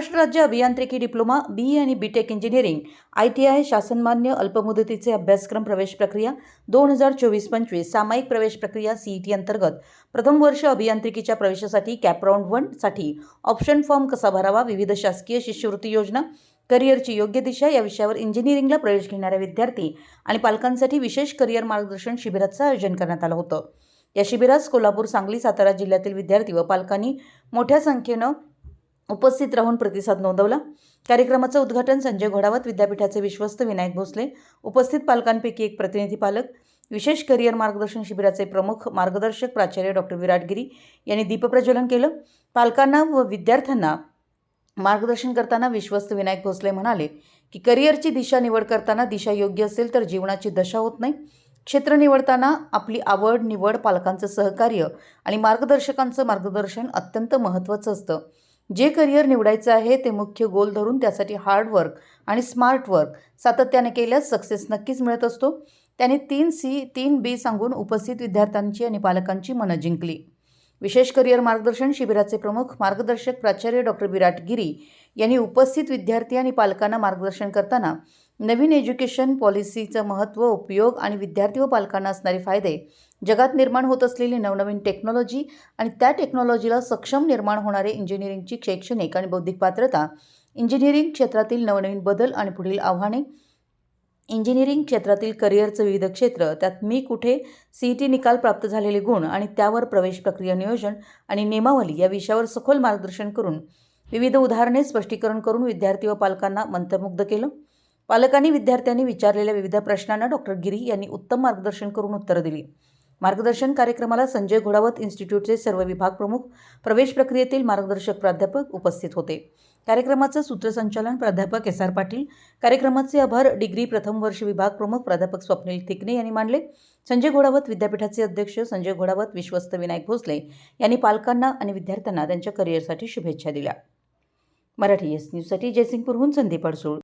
महाराष्ट्र राज्य अभियांत्रिकी diploma B आणि B tech engineering I T I शासनमान्य अल्पमुदतीचे अभ्यासक्रम प्रवेश प्रक्रिया दोन हजार चोवीस पंचवीस सामायिक प्रवेश प्रक्रिया सीईटी अंतर्गत. प्रथम वर्ष अभियांत्रिकीच्या प्रवेशासाठी कॅपराऊंड वनसाठी ऑप्शन फॉर्म कसा भरावा विविध शासकीय शिष्यवृत्ती योजना करिअरची योग्य दिशा या विषयावर इंजिनिअरिंगला प्रवेश घेणाऱ्या विद्यार्थी आणि पालकांसाठी विशेष करिअर मार्गदर्शन शिबिराचं आयोजन करण्यात आलं होतं. या शिबिरास कोल्हापूर सांगली सातारा जिल्ह्यातील विद्यार्थी व पालकांनी मोठ्या संख्येनं उपस्थित राहून प्रतिसाद नोंदवला. कार्यक्रमाचं उद्घाटन संजय घोडावत विद्यापीठाचे विश्वस्त विनायक भोसले उपस्थित पालकांपैकी एक प्रतिनिधी पालक विशेष करिअर मार्गदर्शन शिबिराचे प्रमुख मार्गदर्शक प्राचार्य डॉक्टर विराटगिरी यांनी दीपप्रज्वलन केलं. पालकांना व विद्यार्थ्यांना मार्गदर्शन करताना विश्वस्त विनायक भोसले म्हणाले की करिअरची दिशा निवड करताना दिशा योग्य असेल तर जीवनाची दशा होत नाही. क्षेत्र निवडताना आपली आवड निवड पालकांचं सहकार्य आणि मार्गदर्शकांचं मार्गदर्शन अत्यंत महत्त्वाचं असतं. जे करिअर निवडायचं आहे ते मुख्य गोल धरून त्यासाठी हार्डवर्क आणि स्मार्ट वर्क सातत्याने केल्यास सक्सेस नक्कीच मिळत असतो. त्याने तीन सी तीन बी सांगून उपस्थित विद्यार्थ्यांची आणि पालकांची मनं जिंकली. विशेष करिअर मार्गदर्शन शिबिराचे प्रमुख मार्गदर्शक प्राचार्य डॉक्टर विराट गिरी यांनी उपस्थित विद्यार्थी आणि पालकांना मार्गदर्शन करताना नवीन एज्युकेशन पॉलिसीचं महत्त्व उपयोग आणि विद्यार्थी व पालकांना असणारे फायदे जगात निर्माण होत असलेली नवनवीन टेक्नॉलॉजी आणि त्या टेक्नॉलॉजीला सक्षम निर्माण होणारे इंजिनिअरिंगची शैक्षणिक आणि बौद्धिक पात्रता इंजिनिअरिंग क्षेत्रातील नवनवीन बदल आणि पुढील आव्हाने इंजिनिअरिंग क्षेत्रातील करिअरचं विविध क्षेत्र त्यात मी कुठे सी ई टी निकाल प्राप्त झालेले गुण आणि त्यावर प्रवेश प्रक्रिया नियोजन आणि नियमावली या विषयावर सखोल मार्गदर्शन करून विविध उदाहरणे स्पष्टीकरण करून विद्यार्थी व पालकांना मंत्रमुग्ध केलं. पालकांनी विद्यार्थ्यांनी विचारलेल्या विविध प्रश्नांना डॉक्टर गिरी यांनी उत्तम मार्गदर्शन करून उत्तरं दिली. मार्गदर्शन कार्यक्रमाला संजय घोडावत इन्स्टिट्यूटचे सर्व विभाग प्रमुख प्रवेश प्रक्रियेतील मार्गदर्शक प्राध्यापक उपस्थित होते. कार्यक्रमाचं सूत्रसंचालन प्राध्यापक एस आर पाटील कार्यक्रमाचे आभार डिग्री प्रथम वर्ष विभाग प्रमुख प्राध्यापक स्वप्नील थिकने यांनी मांडले. संजय घोडावत विद्यापीठाचे अध्यक्ष संजय घोडावत विश्वस्त विनायक भोसले यांनी पालकांना आणि विद्यार्थ्यांना त्यांच्या करिअरसाठी शुभेच्छा दिल्या. मराठी एस न्यूजसाठी जयसिंगपूरहून संदीप अडसूळ.